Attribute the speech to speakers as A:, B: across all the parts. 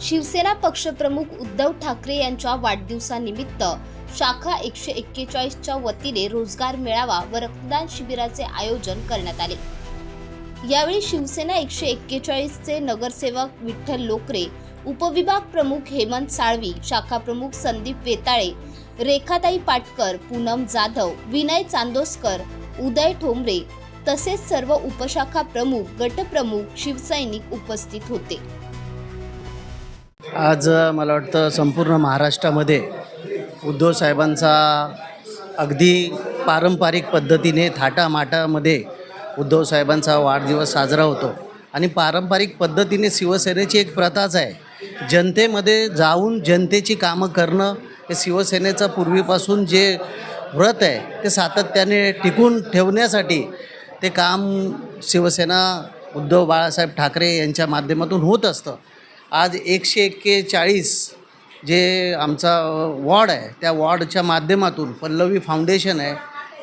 A: शिवसेना पक्षप्रमुख उद्धव ठाकरे यांच्या वाढदिवसानिमित्त शाखा एकशे एक्केचाळीसच्या वतीने रोजगार मेळावा व रक्तदान शिबिराचे आयोजन करण्यात आले. यावेळी शिवसेना एकशे एक्केचाळीसचे नगरसेवक विठ्ठल लोकरे उपविभाग प्रमुख हेमंत साळवी शाखा प्रमुख संदीप वेताळे रेखाताई पाटकर पूनम जाधव विनय चांदोसकर उदय ठोंबरे तसेच सर्व उपशाखा प्रमुख गटप्रमुख शिवसैनिक उपस्थित होते.
B: आज मला वाटतं संपूर्ण महाराष्ट्रामध्ये उद्धव साहेबांचा अगदी पारंपरिक पद्धतीने थाटामाटामध्ये उद्धव साहेबांचा वाढदिवस साजरा होतो. आणि पारंपरिक पद्धतीने शिवसेनेची एक प्रथाच आहे. जनतेमध्ये जाऊन जनतेची कामं करणं हे शिवसेनेचं पूर्वीपासून जे व्रत आहे ते सातत्याने टिकून ठेवण्यासाठी ते काम शिवसेना उद्धव बाळासाहेब ठाकरे यांच्या माध्यमातून होत असतं. आज एकशे एक्केचाळीस जे आमचा वॉर्ड आहे त्या वॉर्डच्या माध्यमातून पल्लवी फाउंडेशन आहे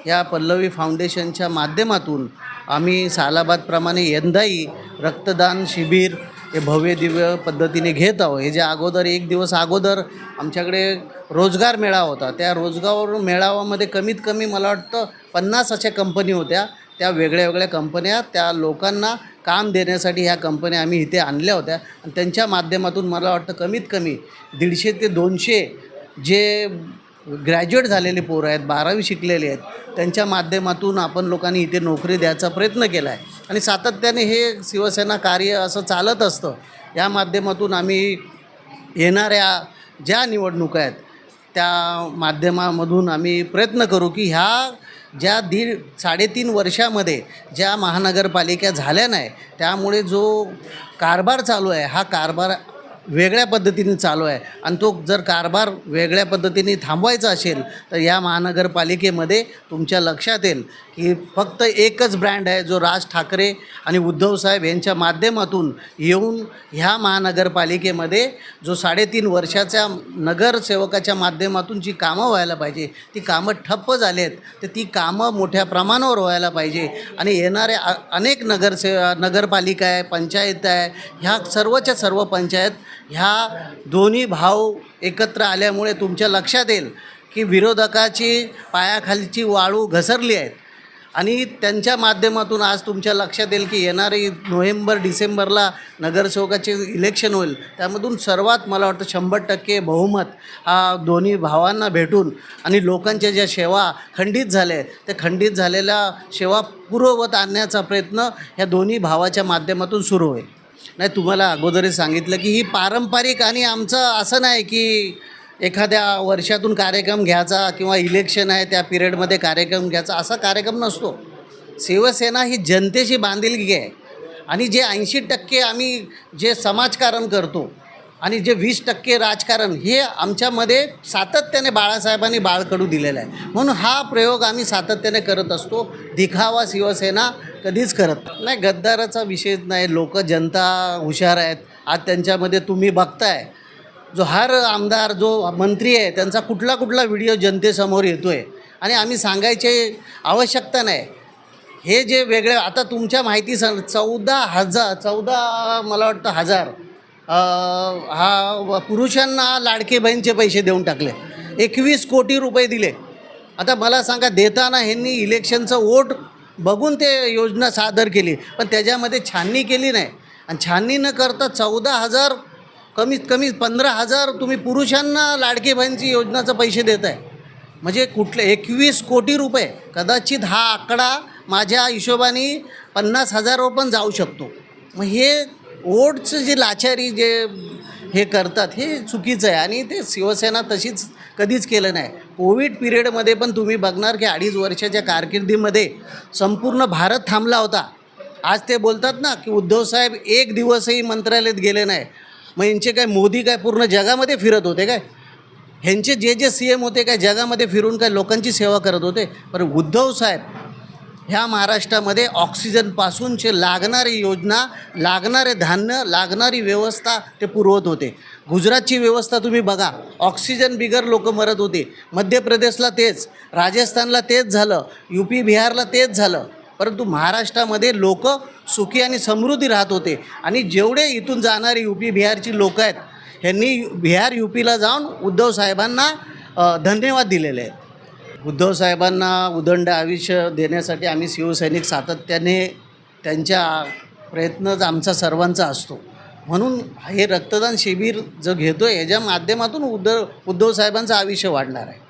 B: या पल्लवी फाउंडेशनच्या माध्यमातून आम्ही सालाबादप्रमाणे यंदाही रक्तदान शिबिर हे भव्य दिव्य पद्धतीने घेत आहोत. हे जे अगोदर एक दिवस अगोदर आमच्याकडे रोजगार मेळावा होता. त्या रोजगार मेळाव्यामध्ये कमीत कमी मला वाटतं पन्नास अशा कंपनी होत्या. त्या वेगळ्या वेगळ्या कंपन्या त्या लोकांना काम देण्यासाठी ह्या कंपन्या आम्ही इथे आणल्या होत्या. आणि त्यांच्या माध्यमातून मला वाटतं कमीत कमी दीडशे ते दोनशे जे ग्रॅज्युएट झालेले पोरं आहेत बारावी शिकलेले आहेत त्यांच्या माध्यमातून आपण लोकांनी इथे नोकरी द्यायचा प्रयत्न केला आहे. आणि सातत्याने हे शिवसेना कार्य असं चालत असतं. या माध्यमातून आम्ही येणाऱ्या ज्या निवडणुका आहेत त्या माध्यमामधून आम्ही प्रयत्न करू की ह्या ज्या दीड साडेतीन वर्षामध्ये ज्या महानगरपालिका झाल्या नाही त्यामुळे जो कारभार चालू आहे हा कारभार वेगळ्या पद्धतीने चालू आहे. आणि तो जर कारभार वेगळ्या पद्धतीने थांबवायचा असेल तर या महानगरपालिकेमध्ये तुमच्या लक्षात येईल की फक्त एकच ब्रँड आहे जो राज ठाकरे आणि उद्धव साहेब यांच्या माध्यमातून येऊन ह्या महानगरपालिकेमध्ये जो साडेतीन वर्षाच्या नगरसेवकाच्या माध्यमातून जी कामं व्हायला पाहिजे ती कामं ठप्प झाली आहेत तर ती कामं मोठ्या प्रमाणावर व्हायला पाहिजे. आणि येणाऱ्या अनेक नगरसे नगरपालिका आहे पंचायत आहे ह्या सर्वच्या सर्व पंचायत ह्या दोन्ही भाव एकत्र आल्यामुळे तुमच्या लक्षात येईल की विरोधकाची पायाखालीची वाळू घसरली आहेत. आणि त्यांच्या माध्यमातून आज तुमच्या लक्षात येईल की येणारी नोव्हेंबर डिसेंबरला नगरसेवकाचे इलेक्शन होईल. त्यामधून सर्वात मला वाटतं शंभर टक्के बहुमत हा दोन्ही भावांना भेटून आणि लोकांच्या ज्या सेवा खंडित झाल्या आहेत त्या खंडित झालेल्या सेवा पूर्ववत आणण्याचा प्रयत्न ह्या दोन्ही भावाच्या माध्यमातून सुरू होईल. नाही तुम्हाला अगोदरच सांगितलं की ही पारंपरिक आणि आमचं असं नाही की एखाद्या वर्षातून कार्यक्रम घ्यायचा किंवा इलेक्शन आहे त्या पिरियडमध्ये कार्यक्रम घ्यायचा असा कार्यक्रम नसतो. शिवसेना ही जनतेशी बांधिलगी आहे. आणि जे ऐंशी टक्के आम्ही जे समाजकारण करतो आणि जे वीस टक्के राजकारण हे आमच्यामध्ये सातत्याने बाळासाहेबांनी बाळकडू दिलेलं आहे. म्हणून हा प्रयोग आम्ही सातत्याने करत असतो. दिखावा शिवसेना कधीच करत नाही. गद्दाराचा विषय नाही. लोक जनता हुशार आहेत. आज त्यांच्यामध्ये तुम्ही बघताय. जो हर आमदार जो मंत्री आहे त्यांचा कुठला कुठला व्हिडिओ जनतेसमोर येतो आहे आणि आम्ही सांगायची आवश्यकता नाही. हे जे वेगळे आता तुमच्या माहिती स चौदा हजार चौदा मला वाटतं हजार हा व- पुरुषांना लाडके बहीणचे पैसे देऊन टाकले. एकवीस कोटी रुपये दिले. आता मला सांगा देताना ह्यांनी इलेक्शनचं वोट बघून ते योजना सादर केली पण त्याच्यामध्ये छाननी केली नाही. आणि छाननी न करता चौदा हजार कमीत कमी पंधरा हजार तुम्ही पुरुषांना लाडके बहिणीची योजनाचं पैसे देत आहे म्हणजे कुठले एकवीस कोटी रुपये कदाचित हा आकडा माझ्या हिशोबाने पन्नास हजारावर पण जाऊ शकतो. मग हे ओटचं जे लाचारी जे हे करतात हे चुकीचं आहे. आणि ते शिवसेना तशीच कधीच केलं नाही. कोविड पिरियडमध्ये पण तुम्ही बघणार की अडीच वर्षाच्या कारकिर्दीमध्ये संपूर्ण भारत थांबला होता. आज ते बोलतात ना की उद्धव साहेब एक दिवसही मंत्रालयात गेले नाही. मग यांचे काय मोदी काय पूर्ण जगामध्ये फिरत होते काय? ह्यांचे जे जे सी एम होते काय जगामध्ये फिरून काय लोकांची सेवा करत होते? पण उद्धव साहेब ह्या महाराष्ट्रामध्ये ऑक्सिजनपासूनचे लागणारी योजना लागणारे धान्य लागणारी व्यवस्था ते पुरवत होते. गुजरातची व्यवस्था तुम्ही बघा ऑक्सिजन बिगर लोक मरत होते. मध्य प्रदेशला तेच राजस्थानला तेच झालं यू पी बिहारला तेच झालं. परंतु महाराष्ट्रामध्ये लोक सुखी आणि समृद्धी राहत होते. आणि जेवढे इथून जाणारी यू पी बिहारची लोक आहेत ह्यांनी बिहार यू पीला जाऊन उद्धव साहेबांना धन्यवाद दिलेले आहेत. उद्धव साहेबांना उदंड आयुष्य देण्यासाठी आम्ही शिवसैनिक सातत्याने त्यांच्या प्रयत्नच आमचा सर्वांचा असतो. म्हणून हे रक्तदान शिबिर जो घेतो आहे याच्या माध्यमातून उद्धव उद्धव साहेबांचं आयुष्य वाढणार आहे.